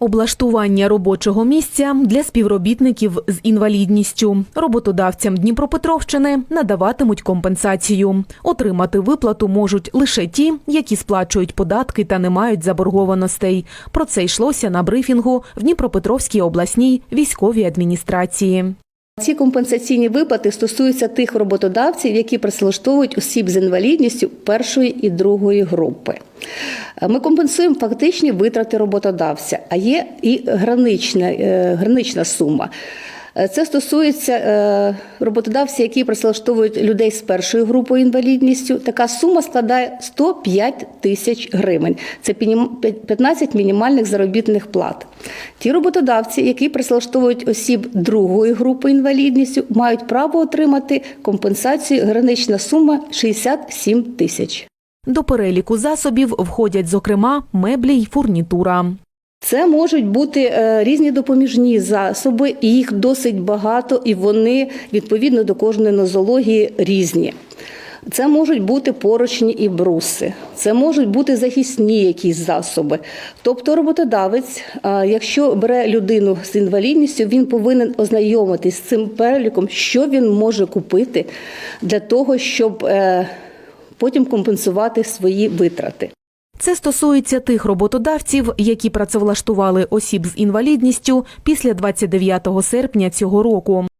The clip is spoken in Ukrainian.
Облаштування робочого місця для співробітників з інвалідністю. Роботодавцям Дніпропетровщини надаватимуть компенсацію. Отримати виплату можуть лише ті, які сплачують податки та не мають заборгованостей. Про це йшлося на брифінгу в Дніпропетровській обласній військовій адміністрації. Ці компенсаційні виплати стосуються тих роботодавців, які працевлаштовують осіб з інвалідністю першої і другої групи. Ми компенсуємо фактичні витрати роботодавця, а є і гранична, е, гранична сума. Е, Це стосується е, роботодавців, які працевлаштовують людей з першою групою інвалідністю. Така сума складає 105 тисяч гривень. Це пінім- 15 мінімальних заробітних плат. Ті роботодавці, які працевлаштовують осіб другої групи інвалідністю, мають право отримати компенсацію. Гранична сума 67 тисяч. До переліку засобів входять, зокрема, меблі й фурнітура. Це можуть бути е, різні допоміжні засоби, їх досить багато, і вони відповідно до кожної нозології різні. Це можуть бути поручні і бруси, це можуть бути захисні якісь засоби. Тобто роботодавець, е, якщо бере людину з інвалідністю, він повинен ознайомитись з цим переліком, що він може купити для того, щоб е, потім компенсувати свої витрати. Це стосується тих роботодавців, які працевлаштували осіб з інвалідністю після 29 серпня цього року.